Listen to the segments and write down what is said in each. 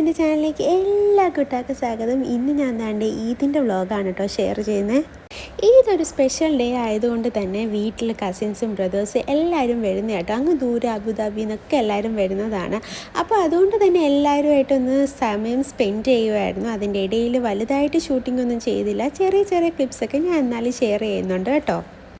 എന്റെ ചാനലിലേക്ക് എല്ലാ കൂട്ടാർക്കും സ്വാഗതം. ഇന്ന് ഞാൻ താണ്ട് ഈദിന്റെ വ്ളോഗാണ് കേട്ടോ ഷെയർ ചെയ്യുന്നത് ഈദൊരു സ്പെഷ്യൽ ഡേ ആയതുകൊണ്ട് തന്നെ വീട്ടിൽ കസിൻസും ബ്രദേഴ്സും എല്ലാവരും വരുന്ന കേട്ടോ. അങ്ങ് ദൂരെ അബുദാബി എന്നൊക്കെ എല്ലാവരും വരുന്നതാണ്. അപ്പോൾ അതുകൊണ്ട് തന്നെ എല്ലാവരുമായിട്ടൊന്ന് സമയം സ്പെൻഡ് ചെയ്യുമായിരുന്നു അതിന്റെ ഇടയിൽ വലുതായിട്ട് ഷൂട്ടിംഗ് ഒന്നും ചെയ്തില്ല. ചെറിയ ചെറിയ ക്ലിപ്സൊക്കെ ഞാൻ എന്നാലും ഷെയർ ചെയ്യുന്നുണ്ട് കേട്ടോ.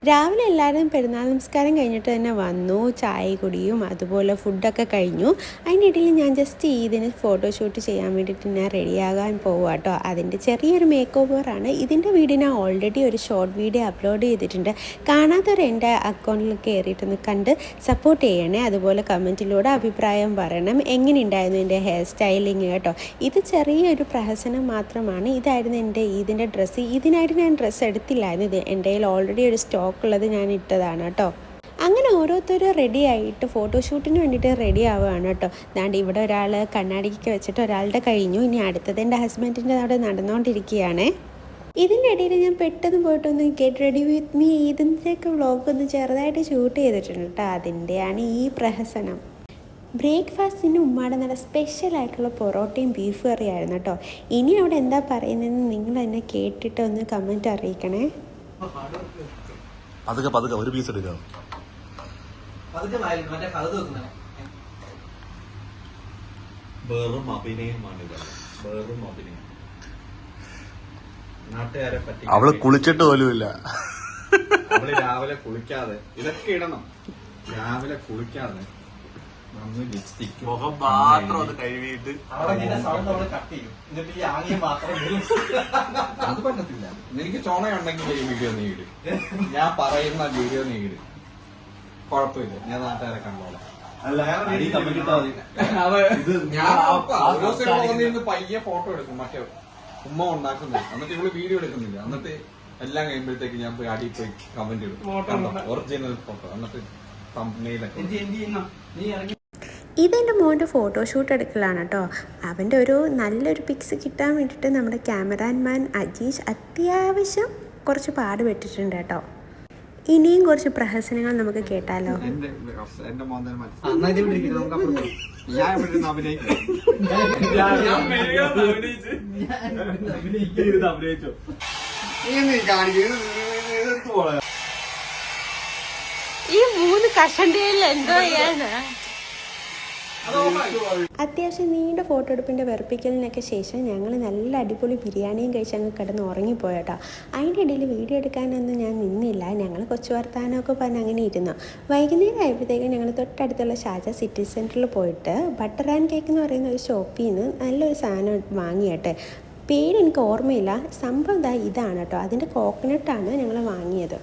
രാവിലെ എല്ലാവരും പെരുന്നാൾ നമസ്കാരം കഴിഞ്ഞിട്ട് തന്നെ വന്നു ചായ കുടിയും അതുപോലെ ഫുഡൊക്കെ കഴിഞ്ഞു. അതിനിടയിൽ ഞാൻ ജസ്റ്റ് ഇതിന് ഫോട്ടോഷൂട്ട് ചെയ്യാൻ വേണ്ടിയിട്ട് ഞാൻ റെഡിയാകാൻ പോവുക കേട്ടോ അതിന്റെ ചെറിയൊരു മേക്ക് ഓവറാണ് ഇതിന്റെ വീഡിയോ ഞാൻ ഓൾറെഡി ഒരു ഷോർട്ട് വീഡിയോ അപ്ലോഡ് ചെയ്തിട്ടുണ്ട്. കാണാത്തവർ എന്റെ അക്കൗണ്ടിൽ കയറിയിട്ടൊന്ന് കണ്ട് സപ്പോർട്ട് ചെയ്യണേ. അതുപോലെ കമന്റിലൂടെ അഭിപ്രായം പറയണം. എങ്ങനെയുണ്ടായിരുന്നു എന്റെ ഹെയർ സ്റ്റൈലിങ് കേട്ടോ? ഇത് ചെറിയൊരു പ്രഹസനം മാത്രമാണ്. ഇതായിരുന്നു എന്റെ ഇതിന്റെ ഡ്രസ്സ് ഇതിനായിട്ട് ഞാൻ ഡ്രസ്സ് എടുത്തില്ലായിരുന്നു. ഇത് എന്റെ കയ്യിൽ ഓൾറെഡി ഒരു സ്റ്റോക്ക് ഉള്ളത് ഞാൻ ഇട്ടതാണ് കേട്ടോ. അങ്ങനെ ഓരോരുത്തരും റെഡി ആയിട്ട് ഫോട്ടോഷൂട്ടിന് വേണ്ടിയിട്ട് റെഡി ആവുകയാണ് കേട്ടോ. ദാണ്ട് ഇവിടെ ഒരാൾ കണ്ണാടിക്ക് വെച്ചിട്ട് ഒരാളുടെ കഴിഞ്ഞു. ഇനി അടുത്തത് എന്റെ ഹസ്ബൻഡിന്റെ അവിടെ നടന്നുകൊണ്ടിരിക്കുകയാണ് ഇതിന്റെ ഇടയിൽ ഞാൻ പെട്ടെന്ന് പോയിട്ടൊന്ന് ഗെറ്റ് റെഡി വിത്ത് മീ ഇതിന്റെയൊക്കെ വ്ളോഗ് ഒന്ന് ചെറുതായിട്ട് ഷൂട്ട് ചെയ്തിട്ടുണ്ട് കേട്ടോ. അതിന്റെയാണ് ഈ പ്രഹസനം. ബ്രേക്ക്ഫാസ്റ്റിന് ഉമ്മാടെ നല്ല സ്പെഷ്യൽ ആയിട്ടുള്ള പൊറോട്ടയും ബീഫ് കറിയായിരുന്നു കേട്ടോ. ഇനി അവിടെ എന്താ പറയുന്നതെന്ന് നിങ്ങൾ എന്നെ കേട്ടിട്ട് ഒന്ന് കമന്റ് അറിയിക്കണേ. പതുക്കെ പതുക്കെ ഒരു പീസ് എടുക്കാം. വെറും അഭിനയമാണ് വെറും അഭിനയം. നാട്ടുകാരെ പറ്റി അവൾ കുളിച്ചിട്ട് പോലുമില്ല അവൾ രാവിലെ കുളിക്കാതെ ഇതൊക്കെ ഇടണം. രാവിലെ കുളിക്കാതെ മുഖം മാത്രം ഒന്ന് കഴുകിയിട്ട് അവിടെ സൗണ്ട് അവൾ കട്ട് ചെയ്യും. എന്നിട്ട് ഈ ആംഗ്യം മാത്രം വരും. അത് പറ്റത്തില്ല. എനിക്ക് ചോണയുണ്ടെങ്കിൽ ഈ വീഡിയോ നീ ഇട്. ഞാൻ പറയുന്ന വീഡിയോ നീ ഇട്. കുഴപ്പമില്ല. ഞാൻ നാട്ടുകാരെ കണ്ടോളാം. ഇത് ഞാൻ പയ്യെ ഫോട്ടോ എടുക്കും. മറ്റേ ഉമ്മ ഉണ്ടാക്കുന്നത് എന്നിട്ട് ഇവൾ വീഡിയോ എടുക്കുന്നില്ല. എന്നിട്ട് എല്ലാം കഴിയുമ്പോഴത്തേക്ക് ഞാൻ പോയി അടി പോയി കമന്റ് ഇടും. ഒറിജിനൽ ഫോട്ടോ എന്നിട്ട് തമ്പനയിലൊക്കെ ഇതെന്റെ മോന്റെ ഫോട്ടോഷൂട്ട് എടുക്കലാണ് കേട്ടോ. അവന്റെ ഒരു നല്ലൊരു പിക്സ് കിട്ടാൻ വേണ്ടിയിട്ട് നമ്മുടെ ക്യാമറാമാൻ അജീഷ് അത്യാവശ്യം കുറച്ച് പാടുപെട്ടിട്ടുണ്ട് കേട്ടോ. ഇനിയും കുറച്ച് പ്രഹസനങ്ങൾ നമുക്ക് കേട്ടാലോ? ഈ മൂന്ന് കഷണ്ടിയിൽ എന്തോ ചെയ്യാനാ? അത്യാവശ്യം നീണ്ട ഫോട്ടോ എടുപ്പിന്റെ വെറുപ്പിക്കലിനൊക്കെ ശേഷം ഞങ്ങൾ നല്ല അടിപൊളി ബിരിയാണിയും കഴിച്ച് അങ്ങ് കിടന്ന് ഉറങ്ങിപ്പോയട്ടോ അതിന്റെ ഇടയിൽ വീഡിയോ എടുക്കാനൊന്നും ഞാൻ നിന്നില്ല. ഞങ്ങൾ കൊച്ചു വർത്താനമൊക്കെ പറഞ്ഞ് അങ്ങനെ ഇരുന്നു. വൈകുന്നേരം ആയപ്പോഴത്തേക്കും ഞങ്ങൾ തൊട്ടടുത്തുള്ള ഷാജ സിറ്റി സെന്ററിൽ പോയിട്ട് ബട്ടർ ആൻഡ് കേക്ക് എന്ന് പറയുന്ന ഒരു ഷോപ്പിൽ നിന്ന് നല്ലൊരു സാധനം വാങ്ങിയട്ടെ പേര് എനിക്ക് ഓർമ്മയില്ല. സംഭവം ഇതാ ഇതാണ് കേട്ടോ. അതിന്റെ കോക്കനട്ടാണ് ഞങ്ങൾ വാങ്ങിയത്.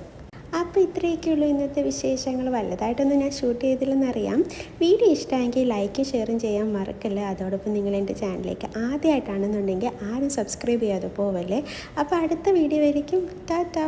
അപ്പോൾ ഇത്രയൊക്കെയുള്ളൂ ഇന്നത്തെ വിശേഷങ്ങൾ. വലുതായിട്ടൊന്നും ഞാൻ ഷൂട്ട് ചെയ്തില്ലെന്നറിയാം വീഡിയോ ഇഷ്ടമായെങ്കിൽ ലൈക്കും ഷെയറും ചെയ്യാൻ മറക്കല്ലേ. അതോടൊപ്പം നിങ്ങൾ എന്റെ ചാനലിലേക്ക് ആദ്യമായിട്ടാണെന്നുണ്ടെങ്കിൽ ആരും സബ്സ്ക്രൈബ് ചെയ്യാതെ പോവല്ലേ. അപ്പോൾ അടുത്ത വീഡിയോ വരയ്ക്കും. ടാറ്റാ.